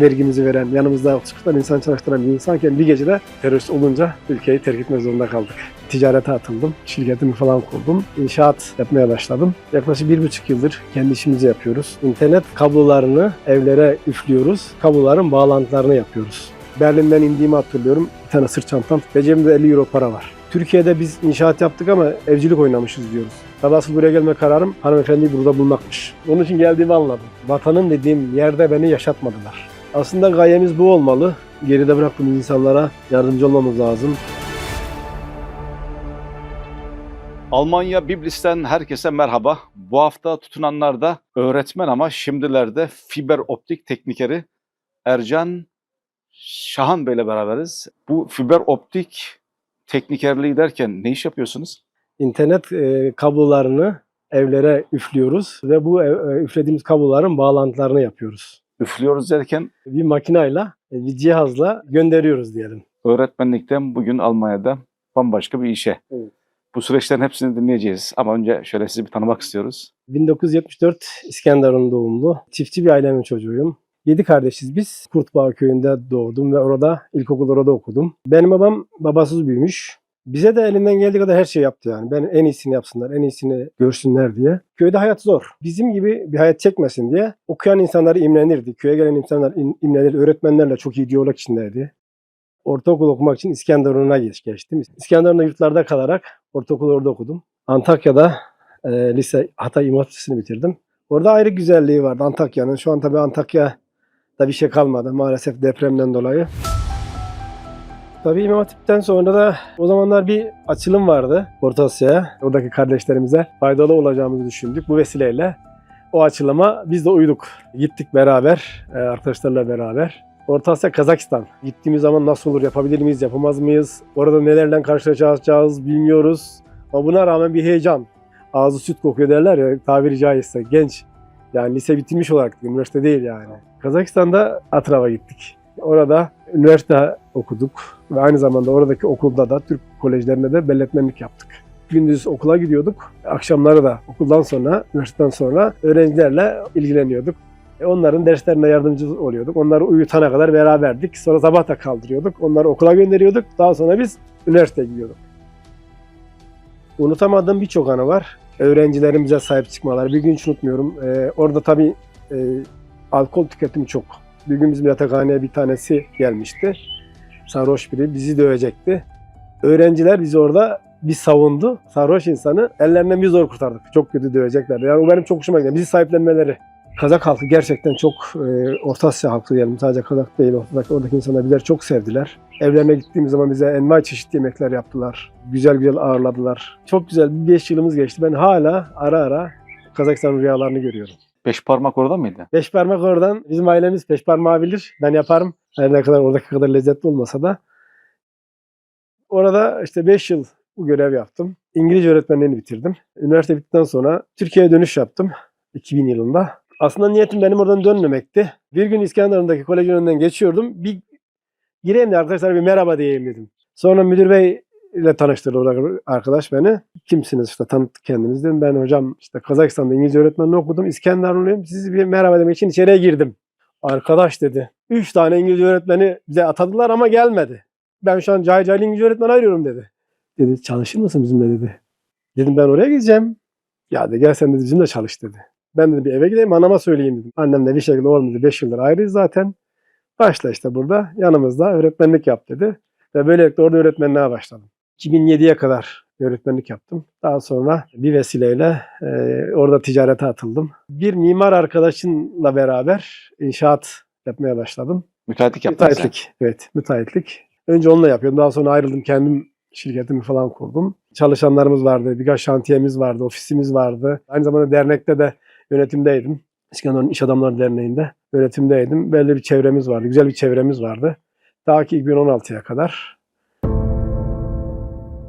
vergimizi veren, yanımızda 30-40 insan çalıştıran bir insanken bir gecede terörist olunca ülkeyi terk etmek zorunda kaldık. Ticarete atıldım, şirketimi falan kurdum, inşaat yapmaya başladım. Yaklaşık bir buçuk yıldır kendi işimizi yapıyoruz. İnternet kablolarını evlere üflüyoruz, kabloların bağlantılarını yapıyoruz. Berlin'den indiğimi hatırlıyorum. Bir tane sırt çantam ve cebimde 50 euro para var. Türkiye'de biz inşaat yaptık ama evcilik oynamışız diyoruz. Tabi asıl buraya gelme kararım hanımefendiyi burada bulmakmış. Onun için geldiğimi anladım. Vatanım dediğim yerde beni yaşatmadılar. Aslında gayemiz bu olmalı. Geride bıraktığımız insanlara yardımcı olmamız lazım. Almanya Biblis'ten herkese merhaba. Bu hafta tutunanlar da öğretmen ama şimdilerde fiber optik teknikeri Ercan Şahan Bey'le beraberiz. Bu fiber optik teknikerliği derken ne iş yapıyorsunuz? İnternet e, kablolarını evlere üflüyoruz ve bu e, üflediğimiz kabloların bağlantılarını yapıyoruz. Üflüyoruz derken Bir makinayla, e, bir cihazla gönderiyoruz diyelim. öğretmenlikten bugün Almanya'da bambaşka bir işe. Evet. Bu süreçlerin hepsini dinleyeceğiz ama önce şöyle sizi bir tanımak istiyoruz. 1974 İskenderun doğumlu. Çiftçi bir ailenin çocuğuyum. Yedi kardeşiz biz. Kurtbağ köyünde doğdum ve orada ilkokul orada okudum. Benim babam babasız büyümüş. Bize de elinden geldiği kadar her şey yaptı yani. Ben en iyisini yapsınlar, en iyisini görsünler diye. Köyde hayat zor. Bizim gibi bir hayat çekmesin diye okuyan insanları imrenirdi. Köye gelen insanlar im- imrenirdi. Öğretmenlerle çok iyi diyalog içindeydi. Ortaokul okumak için İskenderun'a geç geçtim. İskenderun'da yurtlarda kalarak ortaokulu orada okudum. Antakya'da e, lise Hatay İmam bitirdim. Orada ayrı güzelliği vardı Antakya'nın. Şu an tabii Antakya'da bir şey kalmadı maalesef depremden dolayı. Tabii İmam Hatip'ten sonra da o zamanlar bir açılım vardı Orta Asya'ya. Oradaki kardeşlerimize faydalı olacağımızı düşündük. Bu vesileyle o açılıma biz de uyduk. Gittik beraber, e, arkadaşlarla beraber. Orta Asya, Kazakistan. Gittiğimiz zaman nasıl olur, yapabilir miyiz, yapamaz mıyız? Orada nelerle karşılaşacağız bilmiyoruz. Ama buna rağmen bir heyecan. Ağzı süt kokuyor derler ya tabiri caizse. Genç. Yani lise bitirmiş olarak, üniversite değil yani. Kazakistan'da Atrav'a gittik. Orada üniversite okuduk ve aynı zamanda oradaki okulda da Türk kolejlerinde de belletmenlik yaptık. Gündüz okula gidiyorduk. Akşamları da okuldan sonra, üniversiteden sonra öğrencilerle ilgileniyorduk. E, Onların derslerine yardımcı oluyorduk. Onları uyutana kadar beraberdik. Sonra sabah da kaldırıyorduk. Onları okula gönderiyorduk. Daha sonra biz üniversiteye gidiyorduk. Unutamadığım birçok anı var. Öğrencilerimize sahip çıkmalar. Bir gün hiç unutmuyorum. Ee, orada tabii e, alkol tüketimi çok. Bir gün bizim yatakhaneye bir tanesi gelmişti. Sarhoş biri bizi dövecekti. Öğrenciler bizi orada bir savundu. Sarhoş insanı ellerinden bir zor kurtardık. Çok kötü döveceklerdi. Yani o benim çok hoşuma gitti. Bizi sahiplenmeleri. Kazak halkı gerçekten çok e, Orta Asya halkı diyelim. Sadece Kazak değil. Oradaki, oradaki insanlar bizleri çok sevdiler. Evlerine gittiğimiz zaman bize envai çeşitli yemekler yaptılar. Güzel güzel ağırladılar. Çok güzel bir 5 yılımız geçti. Ben hala ara ara Kazakistan'ın rüyalarını görüyorum. Beş parmak orada mıydı? Beş parmak oradan. Bizim ailemiz beş parmağı bilir. Ben yaparım. Her ne kadar oradaki kadar lezzetli olmasa da. Orada işte beş yıl bu görev yaptım. İngilizce öğretmenliğini bitirdim. Üniversite bittikten sonra Türkiye'ye dönüş yaptım. 2000 yılında. Aslında niyetim benim oradan dönmemekti. Bir gün İskenderun'daki kolejin önünden geçiyordum. Bir gireyim de arkadaşlar bir merhaba diyeyim dedim. Sonra müdür bey ile tanıştırdı arkadaş beni. Kimsiniz işte tanıttık kendimizi dedim. Ben hocam işte Kazakistan'da İngilizce öğretmenliği okudum. İskenderunluyum. Sizi bir merhaba demek için içeriye girdim. Arkadaş dedi. Üç tane İngilizce öğretmeni bize atadılar ama gelmedi. Ben şu an cahil cahil İngilizce öğretmen arıyorum dedi. Dedi çalışır mısın bizimle dedi. Dedim ben oraya gideceğim. Ya de gel sen dedi bizimle çalış dedi. Ben de bir eve gideyim anama söyleyeyim dedim. Annem de bir şekilde olmadı. Beş yıldır ayrıyız zaten. Başla işte burada yanımızda öğretmenlik yap dedi. Ve böylelikle orada öğretmenliğe başladım. 2007'ye kadar öğretmenlik yaptım. Daha sonra bir vesileyle e, orada ticarete atıldım. Bir mimar arkadaşımla beraber inşaat yapmaya başladım. Müteahhitlik yaptınız yani. Müteahhitlik. Evet, müteahhitlik. Önce onunla yapıyordum. Daha sonra ayrıldım. Kendim şirketimi falan kurdum. Çalışanlarımız vardı. Birkaç şantiyemiz vardı. Ofisimiz vardı. Aynı zamanda dernekte de yönetimdeydim. İskenderun İş Adamları Derneği'nde yönetimdeydim. Belli bir çevremiz vardı. Güzel bir çevremiz vardı. Ta ki 2016'ya kadar.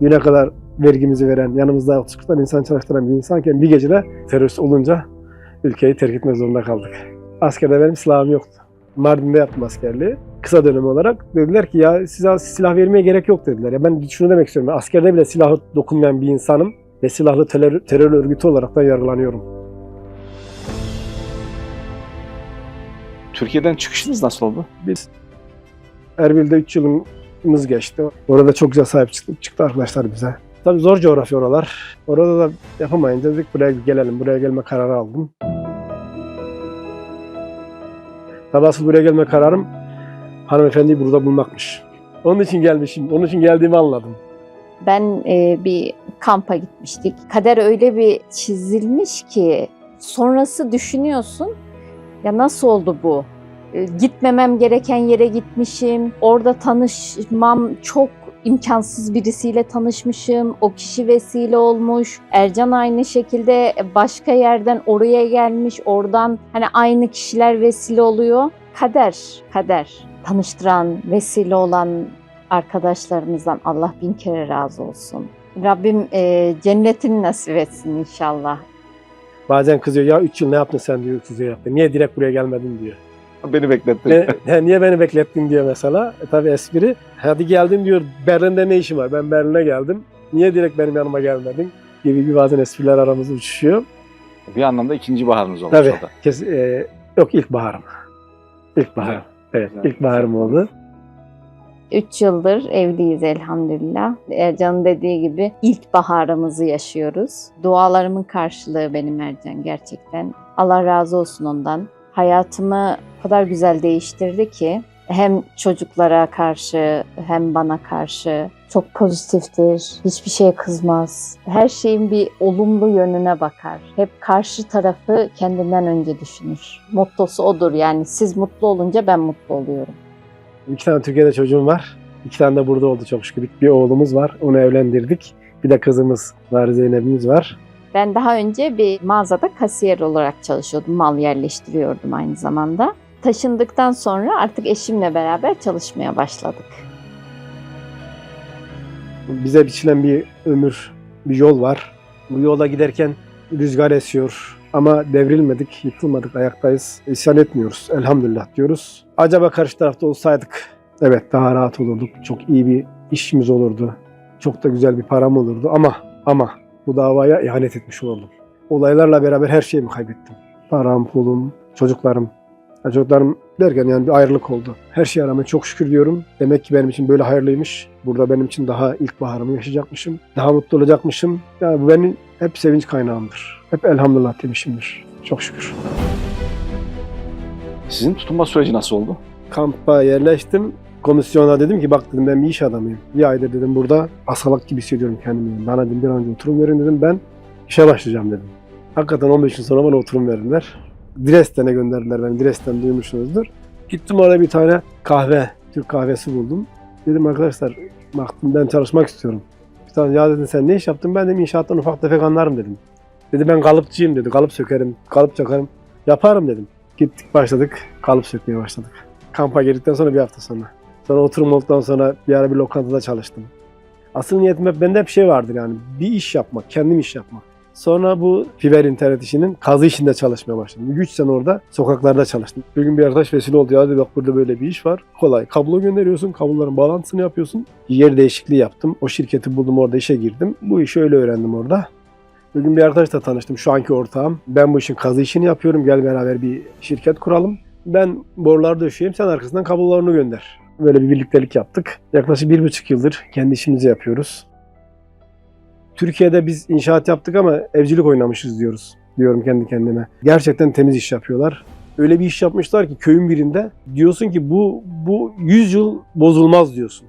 Düne kadar vergimizi veren, yanımızda 30-40 insan çalıştıran bir insanken bir gecede terörist olunca ülkeyi terk etmek zorunda kaldık. Askerde benim silahım yoktu. Mardin'de yaptım askerliği. Kısa dönem olarak dediler ki ya size silah vermeye gerek yok dediler. Ya ben şunu demek istiyorum. Askerde bile silahı dokunmayan bir insanım ve silahlı terör, terör örgütü olarak da yargılanıyorum. Türkiye'den çıkışınız nasıl oldu? Biz Erbil'de 3 yılımız geçti. Orada çok güzel sahip çıktı, çıktı arkadaşlar bize. Tabii zor coğrafya oralar. Orada da yapamayınca dedik buraya gelelim. Buraya gelme kararı aldım. Tabii asıl buraya gelme kararım hanımefendiyi burada bulmakmış. Onun için gelmişim. Onun için geldiğimi anladım. Ben e, bir kampa gitmiştik. Kader öyle bir çizilmiş ki sonrası düşünüyorsun. Ya nasıl oldu bu? E, gitmemem gereken yere gitmişim. Orada tanışmam çok imkansız birisiyle tanışmışım. O kişi vesile olmuş. Ercan aynı şekilde başka yerden oraya gelmiş. Oradan hani aynı kişiler vesile oluyor. Kader, kader. Tanıştıran, vesile olan arkadaşlarımızdan Allah bin kere razı olsun. Rabbim e, cennetini nasip etsin inşallah. Bazen kızıyor ya 3 yıl ne yaptın sen diyor kızıyor. Niye direkt buraya gelmedin diyor. Beni beklettin. Ne, he, niye beni beklettin diyor mesela. E, tabii espri. Hadi geldin diyor Berlin'de ne işin var? Ben Berlin'e geldim. Niye direkt benim yanıma gelmedin? Gibi bir bazen espriler aramızda uçuşuyor. Bir anlamda ikinci baharınız olmuş Tabii. orada. Kes, e, yok ilkbaharım. İlkbaharım. Evet, Güzel. ilkbaharım oldu. 3 yıldır evliyiz elhamdülillah. Ercan'ın dediği gibi ilk baharımızı yaşıyoruz. Dualarımın karşılığı benim Ercan gerçekten. Allah razı olsun ondan. Hayatımı o kadar güzel değiştirdi ki hem çocuklara karşı hem bana karşı çok pozitiftir. Hiçbir şeye kızmaz. Her şeyin bir olumlu yönüne bakar. Hep karşı tarafı kendinden önce düşünür. Mottosu odur yani siz mutlu olunca ben mutlu oluyorum. İki tane Türkiye'de çocuğum var. İki tane de burada oldu çok şükür. Bir oğlumuz var. Onu evlendirdik. Bir de kızımız var, Zeynep'imiz var. Ben daha önce bir mağazada kasiyer olarak çalışıyordum. Mal yerleştiriyordum aynı zamanda. Taşındıktan sonra artık eşimle beraber çalışmaya başladık. bize biçilen bir ömür, bir yol var. Bu yola giderken rüzgar esiyor ama devrilmedik, yıkılmadık, ayaktayız. İsyan etmiyoruz, elhamdülillah diyoruz. Acaba karşı tarafta olsaydık, evet daha rahat olurduk, çok iyi bir işimiz olurdu, çok da güzel bir param olurdu ama ama bu davaya ihanet etmiş olurdum. Olaylarla beraber her şeyimi kaybettim. Param, pulum, çocuklarım. Ya çocuklarım derken yani bir ayrılık oldu. Her şeye rağmen çok şükür diyorum. Demek ki benim için böyle hayırlıymış. Burada benim için daha ilkbaharımı yaşayacakmışım. Daha mutlu olacakmışım. Yani bu benim hep sevinç kaynağımdır. Hep elhamdülillah demişimdir. Çok şükür. Sizin tutunma süreci nasıl oldu? Kampa yerleştim. Komisyona dedim ki bak dedim ben bir iş adamıyım. Bir aydır dedim burada asalak gibi hissediyorum kendimi. Bana dedim bir an önce oturum verin dedim. Ben işe başlayacağım dedim. Hakikaten 15 gün sonra bana oturum verdiler. Dresden'e gönderdiler beni. Dresden duymuşsunuzdur. Gittim orada bir tane kahve, Türk kahvesi buldum. Dedim arkadaşlar baktım ben çalışmak istiyorum. Bir tane ya dedim sen ne iş yaptın? Ben dedim inşaattan ufak tefek anlarım dedim. Dedi ben kalıpçıyım dedi. Kalıp sökerim, kalıp çakarım. Yaparım dedim. Gittik başladık. Kalıp sökmeye başladık. Kampa girdikten sonra bir hafta sonra. Sonra oturum olduktan sonra bir ara bir lokantada çalıştım. Asıl niyetim hep bende hep şey vardır yani. Bir iş yapmak, kendim iş yapmak. Sonra bu fiber internet işinin kazı işinde çalışmaya başladım. 3 sene orada sokaklarda çalıştım. Bir gün bir arkadaş vesile oldu ya dedi bak burada böyle bir iş var. Kolay. Kablo gönderiyorsun, kabloların bağlantısını yapıyorsun. Yer değişikliği yaptım. O şirketi buldum orada işe girdim. Bu işi öyle öğrendim orada. Bir gün bir arkadaşla tanıştım. Şu anki ortağım. Ben bu işin kazı işini yapıyorum. Gel beraber bir şirket kuralım. Ben boruları döşeyeyim. Sen arkasından kablolarını gönder. Böyle bir birliktelik yaptık. Yaklaşık bir buçuk yıldır kendi işimizi yapıyoruz. Türkiye'de biz inşaat yaptık ama evcilik oynamışız diyoruz. Diyorum kendi kendime. Gerçekten temiz iş yapıyorlar. Öyle bir iş yapmışlar ki köyün birinde diyorsun ki bu bu 100 yıl bozulmaz diyorsun.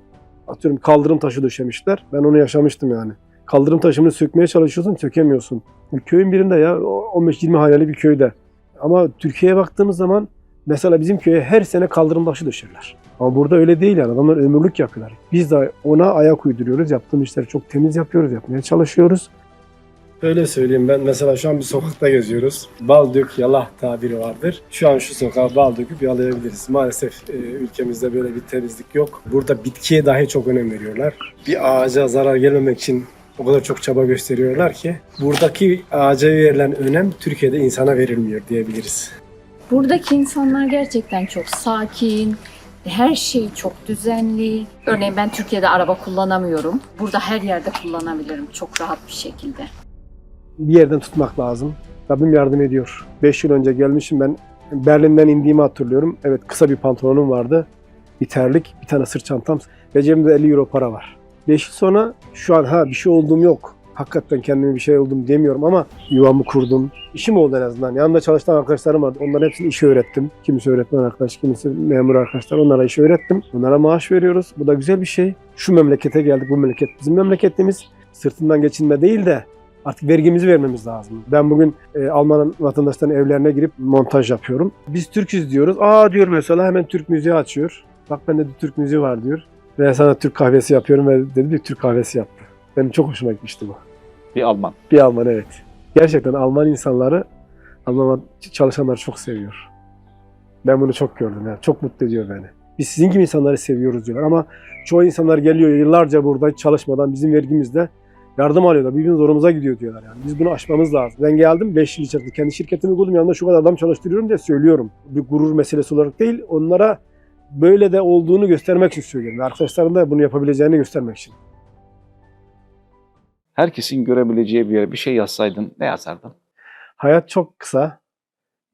Atıyorum kaldırım taşı döşemişler. Ben onu yaşamıştım yani. Kaldırım taşını sökmeye çalışıyorsun, sökemiyorsun. Köyün birinde ya 15-20 haneli bir köyde. Ama Türkiye'ye baktığımız zaman mesela bizim köye her sene kaldırım taşı döşerler. Ama burada öyle değil yani. Adamlar ömürlük yapıyorlar. Biz de ona ayak uyduruyoruz. Yaptığımız işleri çok temiz yapıyoruz. Yapmaya çalışıyoruz. Öyle söyleyeyim ben mesela şu an bir sokakta geziyoruz. Bal dök yalah tabiri vardır. Şu an şu sokağa bal döküp yalayabiliriz. Maalesef e, ülkemizde böyle bir temizlik yok. Burada bitkiye dahi çok önem veriyorlar. Bir ağaca zarar gelmemek için o kadar çok çaba gösteriyorlar ki buradaki ağaca verilen önem Türkiye'de insana verilmiyor diyebiliriz. Buradaki insanlar gerçekten çok sakin, her şey çok düzenli. Örneğin ben Türkiye'de araba kullanamıyorum. Burada her yerde kullanabilirim çok rahat bir şekilde. bir yerden tutmak lazım. Rabbim yardım ediyor. 5 yıl önce gelmişim ben Berlin'den indiğimi hatırlıyorum. Evet kısa bir pantolonum vardı. Bir terlik, bir tane sırt çantam ve cebimde 50 euro para var. 5 yıl sonra şu an ha bir şey olduğum yok. Hakikaten kendime bir şey oldum demiyorum ama yuvamı kurdum. İşim oldu en azından. Yanımda çalışan arkadaşlarım vardı. Onların hepsini işe öğrettim. Kimisi öğretmen arkadaş, kimisi memur arkadaşlar. Onlara iş öğrettim. Onlara maaş veriyoruz. Bu da güzel bir şey. Şu memlekete geldik. Bu memleket bizim memleketimiz. Sırtından geçinme değil de artık vergimizi vermemiz lazım. Ben bugün e, Alman vatandaşların evlerine girip montaj yapıyorum. Biz Türk'üz diyoruz. Aa diyor mesela hemen Türk müziği açıyor. Bak bende de Türk müziği var diyor. Ve sana Türk kahvesi yapıyorum ve dedi Türk kahvesi yaptı. Benim çok hoşuma gitmişti bu. Bir Alman. Bir Alman evet. Gerçekten Alman insanları, Alman çalışanları çok seviyor. Ben bunu çok gördüm. Yani. Çok mutlu ediyor beni. Biz sizin gibi insanları seviyoruz diyorlar ama çoğu insanlar geliyor yıllarca burada hiç çalışmadan bizim vergimizde yardım alıyorlar. Bir gün zorumuza gidiyor diyorlar yani. Biz bunu aşmamız lazım. Ben geldim 5 yıl içerisinde kendi şirketimi kurdum. Yanında şu kadar adam çalıştırıyorum diye söylüyorum. Bir gurur meselesi olarak değil. Onlara böyle de olduğunu göstermek için söylüyorum. Arkadaşlarım da bunu yapabileceğini göstermek için. Herkesin görebileceği bir yere bir şey yazsaydın ne yazardın? Hayat çok kısa.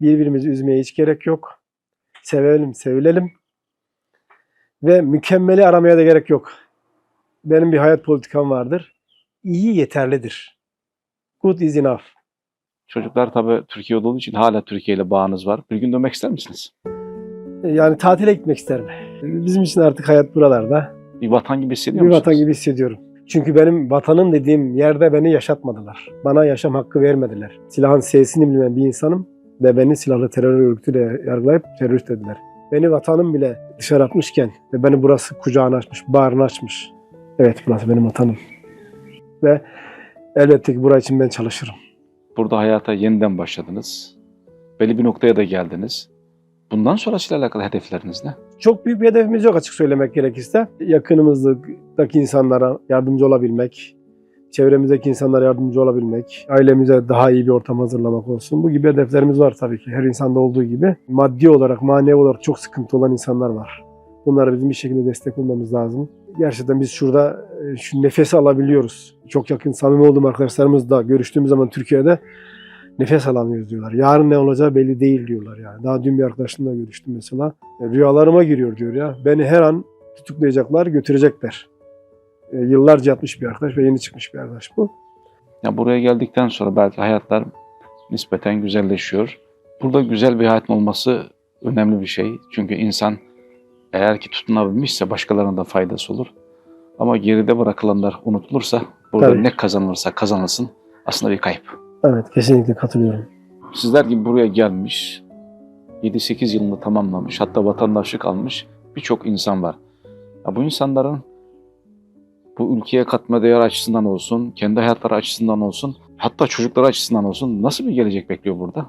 Birbirimizi üzmeye hiç gerek yok. Sevelim, sevilelim. Ve mükemmeli aramaya da gerek yok. Benim bir hayat politikam vardır. İyi yeterlidir. Good is enough. Çocuklar tabii Türkiye'de olduğu için hala Türkiye ile bağınız var. Bir gün dönmek ister misiniz? Yani tatile gitmek isterim. Bizim için artık hayat buralarda. Bir vatan gibi hissediyor Bir musunuz? vatan gibi hissediyorum. Çünkü benim vatanım dediğim yerde beni yaşatmadılar. Bana yaşam hakkı vermediler. Silahın sesini bilmeyen bir insanım ve beni silahlı terör örgütüyle yargılayıp terörist dediler. Beni vatanım bile dışarı atmışken ve beni burası kucağını açmış, bağrını açmış. Evet burası benim vatanım. Ve elbette ki burası için ben çalışırım. Burada hayata yeniden başladınız. Belli bir noktaya da geldiniz. Bundan sonrasıyla alakalı hedefleriniz ne? Çok büyük bir hedefimiz yok açık söylemek gerekirse. Yakınımızdaki insanlara yardımcı olabilmek, çevremizdeki insanlara yardımcı olabilmek, ailemize daha iyi bir ortam hazırlamak olsun. Bu gibi hedeflerimiz var tabii ki her insanda olduğu gibi. Maddi olarak, manevi olarak çok sıkıntı olan insanlar var. Bunlara bizim bir şekilde destek olmamız lazım. Gerçekten biz şurada e, şu nefesi alabiliyoruz. Çok yakın, samimi olduğum arkadaşlarımız da görüştüğümüz zaman Türkiye'de nefes alamıyoruz diyorlar. Yarın ne olacağı belli değil diyorlar yani. Daha dün bir arkadaşımla görüştüm mesela. E, Rüyalarıma giriyor diyor ya. Beni her an tutuklayacaklar, götürecekler. E, yıllarca yatmış bir arkadaş ve yeni çıkmış bir arkadaş bu. Ya buraya geldikten sonra belki hayatlar nispeten güzelleşiyor. Burada güzel bir hayatın olması önemli bir şey. Çünkü insan eğer ki tutunabilmişse başkalarına da faydası olur. Ama geride bırakılanlar unutulursa burada Tabii. ne kazanılırsa kazanılsın aslında bir kayıp. Evet kesinlikle katılıyorum. Sizler gibi buraya gelmiş, 7-8 yılını tamamlamış, hatta vatandaşlık almış birçok insan var. Ya bu insanların bu ülkeye katma değer açısından olsun, kendi hayatları açısından olsun, hatta çocukları açısından olsun nasıl bir gelecek bekliyor burada?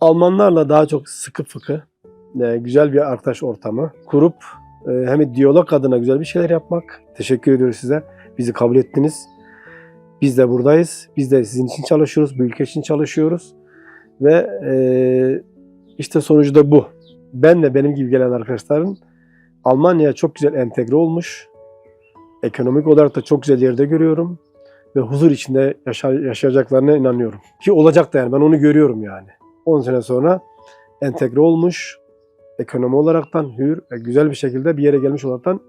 Almanlarla daha çok sıkı fıkı, e, güzel bir arkadaş ortamı kurup e, hem diyalog adına güzel bir şeyler yapmak. Teşekkür ediyoruz size. Bizi kabul ettiniz. Biz de buradayız. Biz de sizin için çalışıyoruz. Bu ülke için çalışıyoruz. Ve e, işte sonucu da bu. Ben ve benim gibi gelen arkadaşların Almanya'ya çok güzel entegre olmuş. Ekonomik olarak da çok güzel yerde görüyorum. Ve huzur içinde yaşa- yaşayacaklarına inanıyorum. Ki olacak da yani ben onu görüyorum yani. 10 sene sonra entegre olmuş, ekonomi olaraktan hür ve güzel bir şekilde bir yere gelmiş olaraktan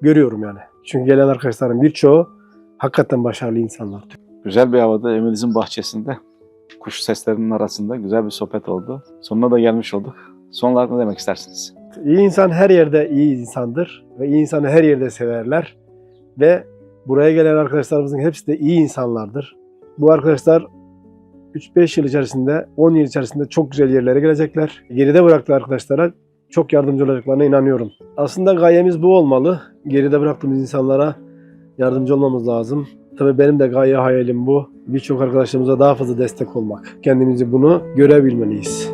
görüyorum yani. Çünkü gelen arkadaşlarım birçoğu hakikaten başarılı insanlar. Güzel bir havada evinizin bahçesinde, kuş seslerinin arasında güzel bir sohbet oldu. Sonuna da gelmiş olduk. Son olarak ne demek istersiniz? İyi insan her yerde iyi insandır ve iyi insanı her yerde severler ve buraya gelen arkadaşlarımızın hepsi de iyi insanlardır. Bu arkadaşlar 3-5 yıl içerisinde, 10 yıl içerisinde çok güzel yerlere gelecekler. Geride bıraktığı arkadaşlara çok yardımcı olacaklarına inanıyorum. Aslında gayemiz bu olmalı. Geride bıraktığımız insanlara yardımcı olmamız lazım. Tabii benim de gaye hayalim bu. Birçok arkadaşlarımıza daha fazla destek olmak. Kendimizi bunu görebilmeliyiz.